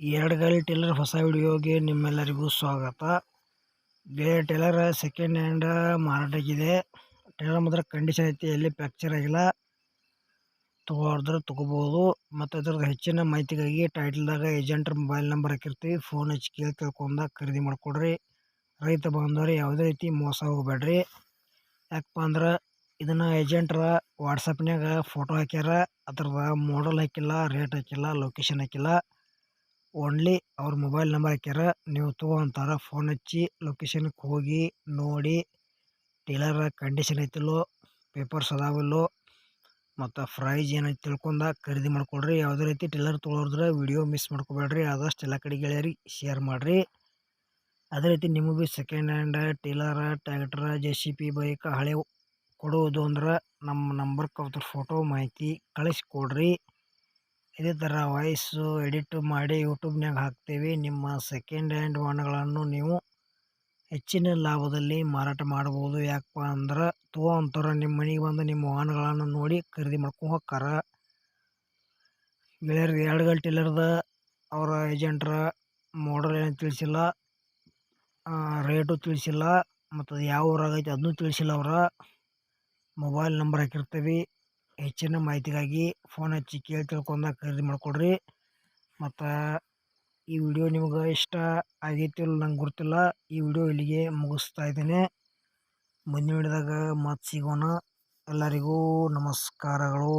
Taylor ಹೊಸ ವಿಡಿಯೋಗೆ ನಿಮ್ಮೆಲ್ಲರಿಗೂ ಸ್ವಾಗತ. ಬೇರೆ ಟೇಲರ್ ಸೆಕೆಂಡ್ ಹ್ಯಾಂಡ್ ಮಾರಾಟಕ್ಕಿದೆ. ಟೇಲರ್ ಮಾತ್ರ ಕಂಡೀಷನ್ ಐತಿ, ಎಲ್ಲಿ ಫ್ಯಾಕ್ಚರ್ ಆಗಿಲ್ಲ. ತೊಗೊಳೋದ್ರೆ ತೊಗೋಬೋದು. ಮತ್ತು ಅದ್ರದ್ದು ಹೆಚ್ಚಿನ ಮಾಹಿತಿಗಾಗಿ ಟೈಟಲ್ದಾಗ ಏಜೆಂಟ್ರ ಮೊಬೈಲ್ ನಂಬರ್ ಹಾಕಿರ್ತೀವಿ. ಫೋನ್ ಹಚ್ಚಿ ಕೇಳಿ ತಿಳ್ಕೊಂಡ ಖರೀದಿ ಮಾಡಿಕೊಡ್ರಿ. ರೈತ ಬಾಂಧವ್ರು, ಯಾವುದೇ ರೀತಿ ಮೋಸ ಹೋಗಬೇಡ್ರಿ. ಯಾಕಪ್ಪ ಅಂದ್ರೆ ಇದನ್ನು ಏಜೆಂಟ್ರ ವಾಟ್ಸಪ್ನಾಗ ಫೋಟೋ ಹಾಕ್ಯಾರ. ಅದ್ರದ್ದು ಮಾಡಲ್ ಹಾಕಿಲ್ಲ ರೇಟ್ ಹಾಕಿಲ್ಲ ಲೊಕೇಶನ್ ಹಾಕಿಲ್ಲ. ಓನ್ಲಿ ಅವ್ರ ಮೊಬೈಲ್ ನಂಬರ್ ಹಾಕ್ಯಾರ, ನೀವು ತೊಗೊಂತಾರ ಫೋನ್ ಹಚ್ಚಿ ಲೊಕೇಶನ್ಗೆ ಹೋಗಿ ನೋಡಿ ಟೇಲರ್ ಕಂಡೀಷನ್ ಐತಿಲ್ಲೋ ಪೇಪರ್ಸ್ ಅದಾವಿಲ್ಲೋ, ಮತ್ತು ಪ್ರೈಸ್ ಏನೈತಿ ತಿಳ್ಕೊಂಡ ಖರೀದಿ ಮಾಡ್ಕೊಳ್ರಿ ಯಾವುದೇ ರೀತಿ ಟೇಲರ್ ತೊಗೊಳೋದ್ರೆ ವಿಡಿಯೋ ಮಿಸ್ ಮಾಡ್ಕೋಬೇಡ್ರಿ. ಆದಷ್ಟು ಎಲ್ಲ ಕಡೆ ಗೆಳೆಯರಿಗೆ ಶೇರ್ ಮಾಡಿರಿ. ಅದೇ ರೀತಿ ನಿಮಗೂ second hand ಟೇಲರ tractor J C B bike ಹಳೆ ಕೊಡುವುದು ಅಂದ್ರೆ ನಮ್ಮ ನಂಬರ್ಗೆ ಅವ್ರ ಫೋಟೋ ಮಾಹಿತಿ ಕಳಿಸ್ಕೊಡ್ರಿ. ಇದೇ ಥರ ವಾಯ್ಸು ಎಡಿಟ್ ಮಾಡಿ ಯೂಟ್ಯೂಬ್ನಾಗ ಹಾಕ್ತೀವಿ. ನಿಮ್ಮ ಸೆಕೆಂಡ್ ಹ್ಯಾಂಡ್ ವಾಹನಗಳನ್ನು ನೀವು ಹೆಚ್ಚಿನ ಲಾಭದಲ್ಲಿ ಮಾರಾಟ ಮಾಡ್ಬೋದು. ಯಾಕಪ್ಪ ಅಂದ್ರೆ ತೊಗೊಂತಾರ ನಿಮ್ಮ ಮನೆಗೆ ಬಂದು ನಿಮ್ಮ ವಾಹನಗಳನ್ನು ನೋಡಿ ಖರೀದಿ ಮಾಡ್ಕೊಂಡು ಹೋಗ್ತಾರ ಗೆಳೆಯರಿಗೆ ಎರಡು ಗಂಟೆ ಇಲ್ಲರ್ದ ಅವರ ಏಜೆಂಟ್ರ ಮಾಡಲ್ ಏನು ತಿಳಿಸಿಲ್ಲ. ರೇಟು ತಿಳಿಸಿಲ್ಲ. ಮತ್ತು ಅದು ಯಾವ ಊರಾಗೈತೆ ಅದನ್ನೂ ತಿಳಿಸಿಲ್ಲ ಅವರ. ಮೊಬೈಲ್ ನಂಬರ್ ಹಾಕಿರ್ತೀವಿ. ಹೆಚ್ಚಿನ ಮಾಹಿತಿಗಾಗಿ ಫೋನ್ ಹಚ್ಚಿ ಕೇಳಿ ತಿಳ್ಕೊಂಡ ಖರೀದಿ ಮಾಡಿಕೊಡ್ರಿ. ಮತ್ತು ಈ ವಿಡಿಯೋ ನಿಮ್ಗೆ ಇಷ್ಟ ಆಗೈತಿ ಇಲ್ಲ ನಂಗೆ ಗೊತ್ತಿಲ್ಲ, ಈ ವಿಡಿಯೋ ಇಲ್ಲಿಗೆ ಮುಗಿಸ್ತಾ ಇದ್ದೇನೆ. ಮುಂದಿನ ವಿಡಿಯೋದಾಗ ಮತ್ತೆ ಸಿಗೋಣ. ಎಲ್ಲರಿಗೂ ನಮಸ್ಕಾರಗಳು.